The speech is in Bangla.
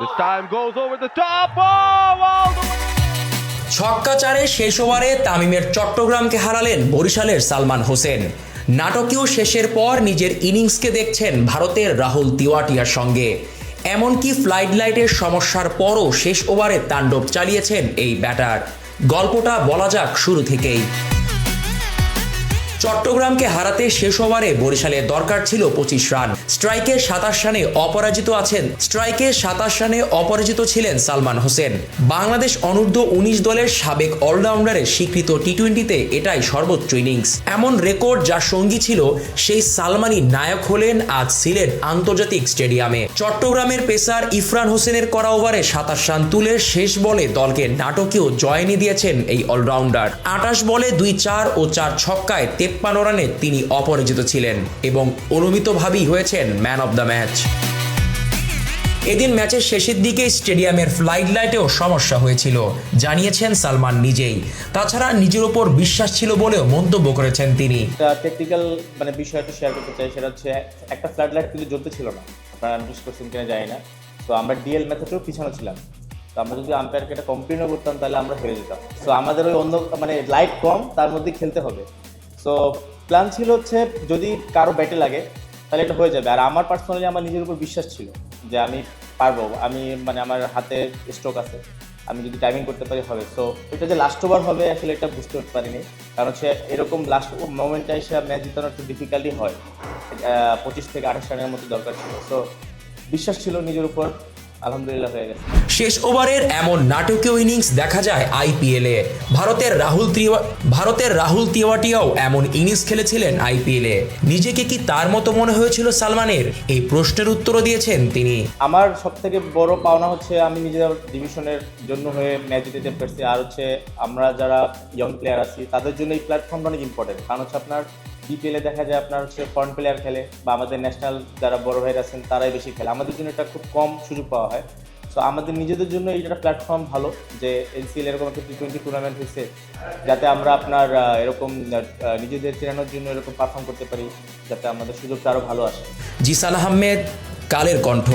This time goes over the top. Oh, all way. ছক্কাচারে শেষ ওভারে তামিমের চট্টগ্রামকে হারালেন বরিশালের সালমান হোসেন নাটকীয় শেষের পর নিজের ইনিংসকে দেখছেন ভারতের রাহুল তিওয়াটিয়ার সঙ্গে এমনকি ফ্লাইট লাইটের সমস্যার পরও শেষ ওভারে তাণ্ডব চালিয়েছেন এই ব্যাটার গল্পটা বলা যাক শুরু থেকেই চট্টগ্রামকে হারাতে শেষ ওভারে বরিশালের দরকার ছিল পঁচিশ রান। স্ট্রাইকে সাতাশ রানে অপরাজিত আছেন স্ট্রাইকে সাতাশ রানে অপরাজিত ছিলেন সালমান হোসেন। বাংলাদেশ অনূর্ধ্ব উনিশ দলের সাবেক অলরাউন্ডারের স্বীকৃত টি টোয়েন্টিতে এটাই সর্বোচ্চ ইনিংস। এমন রেকর্ড যার সঙ্গী ছিল সেই সালমানই নায়ক হলেন আজ সিলেট আন্তর্জাতিক স্টেডিয়ামে। চট্টগ্রামের পেসার ইফরান হোসেনের করা ওভারে সাতাশ রান তুলে শেষ বলে দলকে নাটকীয় জয় এনে দিয়েছেন এই অলরাউন্ডার। আটাশ বলে দুই চার ও চার ছক্কায় তেপ্পান্ন রানে তিনি অপরাজিত ছিলেন এবং অনুমিতভাবেই হয়েছেন ম্যান অব দ্য ম্যাচ। এদিন ম্যাচের শেষের দিকে স্টেডিয়ামের ফ্লাইট লাইটেও সমস্যা হয়েছিল, জানিয়েছেন সালমান নিজেই। তাছাড়া নিজের ওপর বিশ্বাস ছিল বলেও মন্তব্য করেছেন তিনি। টেকনিক্যাল মানে বিষয় একটু শেয়ার করতে চাই, সেটা হচ্ছে একটা ফ্ল্যাট লাইট কিন্তু জ্বলতে ছিল না। আপনারা নোটিস করছেন কিনা না। তো আমরা ডিএল মেথডেও পিছনে ছিলাম। তো আমরা যদি আম্পায়ারকে এটা কমপ্লেনও করতাম, তাহলে আমরা হেরে যেতাম। তো আমাদের ওই অন্য মানে লাইট কম, তার মধ্যে খেলতে হবে। তো প্ল্যান ছিল হচ্ছে যদি কারও ব্যাটে লাগে, তাহলে এটা হয়ে যাবে। আর আমার পার্সোনালি আমার নিজের উপর বিশ্বাস ছিল যে আমি পারব। আমি মানে আমার হাতে স্ট্রোক আছে। আমি যদি টাইমিং করতে পারি, হবে। তো এটা যে লাস্ট ওভার হবে, আসলে এটা বুঝতে পারিনি। কারণ হচ্ছে এরকম লাস্ট মোমেন্টে এসে ম্যাচ জিতানো একটু ডিফিকাল্টি হয়। পঁচিশ থেকে আঠাশ রানের মতো দরকার ছিল। তো বিশ্বাস ছিল নিজের উপর। আলহামদুলিল্লাহ হয়ে গেছে। শেষ ওভারের এমন নাটকীয় ইনিংস দেখা যায় আইপিএলে ভারতের রাহুল ভারতের রাহুল তিওয়াটিয়াও এমন ইনিংস খেলেছিলেন আইপিএলে নিজেকে কি তার মতো মনে হয়েছিল সালমানের? এই প্রশ্নের উত্তরও দিয়েছেন তিনি। আমার সব থেকে বড় পাওনা হচ্ছে আমি নিজের ডিভিশনের জন্য হয়ে ম্যাচ জিতে পারছি আর হচ্ছে আমরা যারা ইয়ং প্লেয়ার আছি তাদের জন্য এই প্ল্যাটফর্মটা অনেক ইম্পর্টেন্ট কারণ হচ্ছে আপনার বিপিএলে দেখা যায় আপনার হচ্ছে ফরেন প্লেয়ার খেলে, বা আমাদের ন্যাশনাল যারা বড় ভাইরা আছেন, তারাই বেশি খেলে। আমাদের জন্য এটা খুব কম সুযোগ পাওয়া হয়। সো আমাদের নিজেদের জন্য এইটা প্ল্যাটফর্ম ভালো, যে এনসিএল এরকম একটা টি টোয়েন্টি টুর্নামেন্ট হয়েছে, যাতে আমরা আপনার এরকম নিজেদের চেনানোর জন্য এরকম পারফর্ম করতে পারি, যাতে আমাদের সুযোগটা আরও ভালো আসে। জিসান আহমেদ, কালের কণ্ঠ।